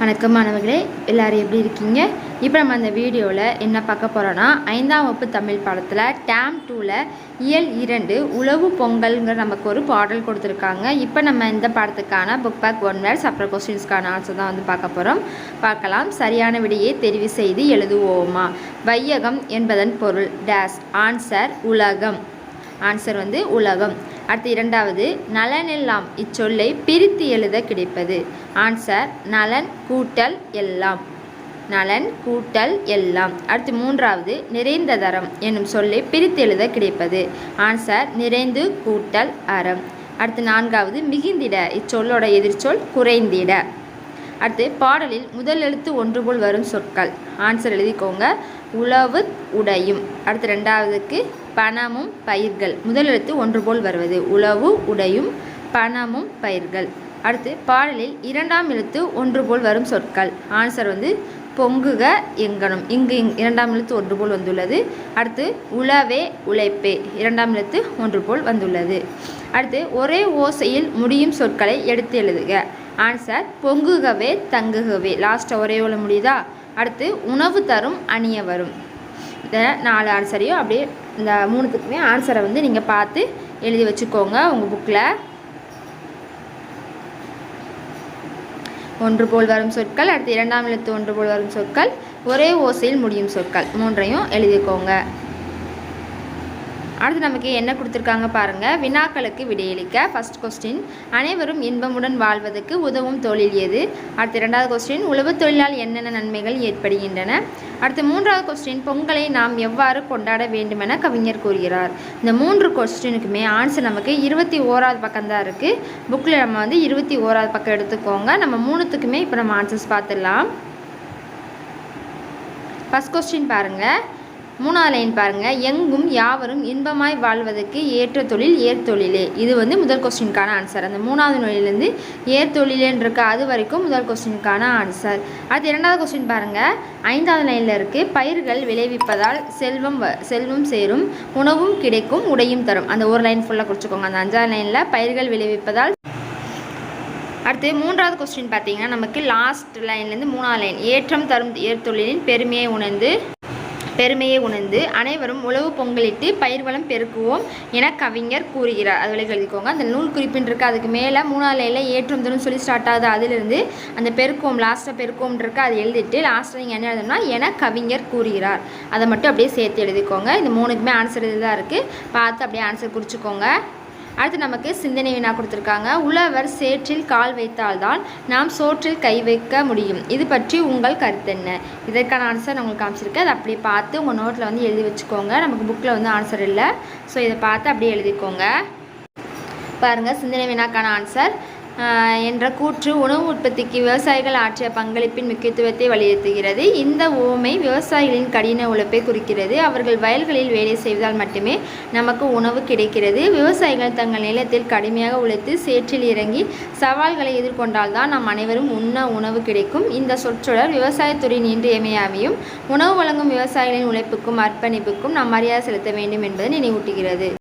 வணக்கம் மாணவர்களே எல்லோரும் எப்படி இருக்கீங்க? இப்போ நம்ம அந்த வீடியோவில் என்ன பார்க்க போகிறோன்னா ஐந்தாம் வகுப்பு தமிழ் பாடத்தில் டேம் டூவில் இயல் இரண்டு உழவு பொங்கல்ங்கிற நமக்கு ஒரு பாடல் கொடுத்துருக்காங்க. இப்போ நம்ம இந்த பாடத்துக்கான புக் பேக் ஒன் வேர்ஸ் அப்புறம் கொஸ்டின்ஸ்க்கான ஆன்சர் தான் வந்து பார்க்க போகிறோம் பார்க்கலாம். சரியான விடையை தெரிவு செய்து எழுதுவோமா? வையகம் என்பதன் பொருள் டேஸ் ஆன்சர் உலகம். ஆன்சர் வந்து உலகம். அடுத்து இரண்டாவது நலனெல்லாம் இச்சொல்லை பிரித்து எழுத கிடைப்பது. ஆன்சர் நலன் கூட்டல் எல்லாம். நலன் கூட்டல் எல்லாம். அடுத்து மூன்றாவது நிறைந்த தரம் என்னும் சொல்லை பிரித்து எழுத கிடைப்பது. ஆன்சர் நிறைந்து கூட்டல் அறம். அடுத்து நான்காவது மிகுந்திட இச்சொல்லோட எதிர்ச்சொல் குறைந்திட. அடுத்து பாடலில் முதல் எழுத்து ஒன்று போல் வரும் சொற்கள். ஆன்சர் எழுதிக்கோங்க. உழவு உடையும். அடுத்து ரெண்டாவதுக்கு பணமும் பயிர்கள். முதல் எழுத்து ஒன்று போல் வருவது. உழவு உடையும் பணமும் பயிர்கள். அடுத்து பாடலில் இரண்டாம் எழுத்து ஒன்று போல் வரும் சொற்கள். ஆன்சர் வந்து பொங்குக எங்கனும் இங்கு இங் இரண்டாம் எழுத்து ஒன்று போல் வந்துள்ளது. அடுத்து உழவே உழைப்பே. இரண்டாம் எழுத்து ஒன்று போல் வந்துள்ளது. அடுத்து ஒரே ஓசையில் முடியும் சொற்களை எடுத்து எழுதுக. ஆன்சர் பொங்குகவே தங்குகவே. லாஸ்ட்டாக ஒரே ஓல முடியுதா? அடுத்து உணவு தரும் அணிய வரும். இதை நாலு ஆன்சரையும் அப்படியே இந்த மூணுத்துக்குமே ஆன்சரை வந்து நீங்கள் பார்த்து எழுதி வச்சுக்கோங்க உங்கள் புக்கில் ஒன்று போல் வரும் சொற்கள் அடுத்து இரண்டாம் எழுத்து ஒன்று போல் வரும் சொற்கள் ஒரே ஓசையில் முடியும் சொற்கள். மூன்றையும் எழுதிக்கோங்க. அடுத்து நமக்கு என்ன கொடுத்துருக்காங்க பாருங்கள் வினாக்களுக்கு விடையளிக்க ஃபர்ஸ்ட் கொஸ்டின் அனைவரும் இன்பமுடன் வாழ்வதற்கு உதவும் தொழில் எது? அடுத்து இரண்டாவது கொஸ்டின் உழவு தொழிலால் என்னென்ன நன்மைகள் ஏற்படுகின்றன? அடுத்து மூன்றாவது கொஸ்டின் பொங்கலை நாம் எவ்வாறு கொண்டாட வேண்டுமென கவிஞர் கூறுகிறார். இந்த மூன்று கொஸ்டினுக்குமே ஆன்சர் நமக்கு இருபத்தி ஓராவது பக்கம் தான் இருக்குது புக்கில் நம்ம வந்து இருபத்தி ஓராவது பக்கம் எடுத்துக்கோங்க. நம்ம மூணுத்துக்குமே இப்போ நம்ம ஆன்சர்ஸ் பார்த்துடலாம். ஃபஸ்ட் கொஸ்டின் பாருங்கள் மூணாவது லைன் பாருங்கள் எங்கும் யாவரும் இன்பமாய் வாழ்வதற்கு ஏற்ற தொழில் ஏற்தொழிலே இது வந்து முதல் கொஸ்டினுக்கான ஆன்சர் அந்த மூணாவது நொழிலேருந்து ஏற்தொழிலேன்னுருக்க அது வரைக்கும் முதல் கொஸ்டினுக்கான ஆன்சர் அடுத்து இரண்டாவது கொஸ்டின் பாருங்கள் ஐந்தாவது லைனில் இருக்குது பயிர்கள் விளைவிப்பதால் செல்வம் வ செல்வம் சேரும் உணவும் கிடைக்கும் உடையும் தரும். அந்த ஒரு லைன் ஃபுல்லாக குறிச்சிக்கோங்க. அந்த அஞ்சாவது லைனில் பயிர்கள் விளைவிப்பதால் அடுத்து மூன்றாவது கொஸ்டின் பார்த்தீங்கன்னா நமக்கு லாஸ்ட் லைன்லேருந்து மூணாவது லைன் ஏற்றம் தரும் ஏற்தொழிலின் பெருமையை உணர்ந்து பெருமையை உணர்ந்து அனைவரும் உழவு பொங்கலிட்டு பயிர் வளம் பெருக்குவோம் என கவிஞர் கூறுகிறார். அதில் எழுதிக்கோங்க. அந்த நூல் குறிப்பின் இருக்கு. அதுக்கு மேலே மூணாவது லைனில் ஏற்றும் தரும் சொல்லி ஸ்டார்ட் ஆகுது. அதிலிருந்து அந்த பெருக்குவோம் லாஸ்ட்டாக பெருக்குவோம் இருக்கு. அதை எழுதிட்டு லாஸ்ட்டில் நீங்கள் என்ன எழுதணும்னா என கவிஞர் கூறுகிறார். அதை மட்டும் அப்படியே சேர்த்து எழுதிக்கோங்க. இந்த மூணுக்குமே ஆன்சர் இதுதான் இருக்குது பார்த்து அப்படியே ஆன்சர் குறிச்சிக்கோங்க. அடுத்து நமக்கு சிந்தனை வினா கொடுத்துருக்காங்க. உழவர் சேற்றில் கால் வைத்தால்தான் நாம் சோற்றில் கை வைக்க முடியும். இது பற்றி உங்கள் கருத்து என்ன? இதற்கான ஆன்சர் நான் உங்களுக்கு காமிச்சிருக்கேன். அதை அப்படியே பார்த்து உங்கள் நோட்டில் வந்து எழுதி வச்சுக்கோங்க. நமக்கு புக்கில் வந்து ஆன்சர் இல்லை. ஸோ இதை பார்த்து அப்படியே எழுதிக்கோங்க. பாருங்கள் சிந்தனை வினாக்கான ஆன்சர் என்ற கூற்று உணவு உற்பத்திக்கு விவசாயிகள் ஆற்றிய பங்களிப்பின் முக்கியத்துவத்தை வலியுறுத்துகிறது. இந்த ஓமை விவசாயிகளின் கடின உழைப்பை குறிக்கிறது. அவர்கள் வயல்களில் வேலை செய்வதால் மட்டுமே நமக்கு உணவு கிடைக்கிறது. விவசாயிகள் தங்கள் நிலத்தில் கடுமையாக உழைத்து சேற்றில் இறங்கி சவால்களை எதிர்கொண்டால்தான் நாம் அனைவரும் உண்ண உணவு கிடைக்கும். இந்த சொற்றொடர் விவசாயத்துறையின் இன்றியமையாமையும் உணவு வழங்கும் விவசாயிகளின் உழைப்புக்கும் அர்ப்பணிப்புக்கும் நாம் மரியாதை செலுத்த வேண்டும் என்பதை நினைவூட்டுகிறது.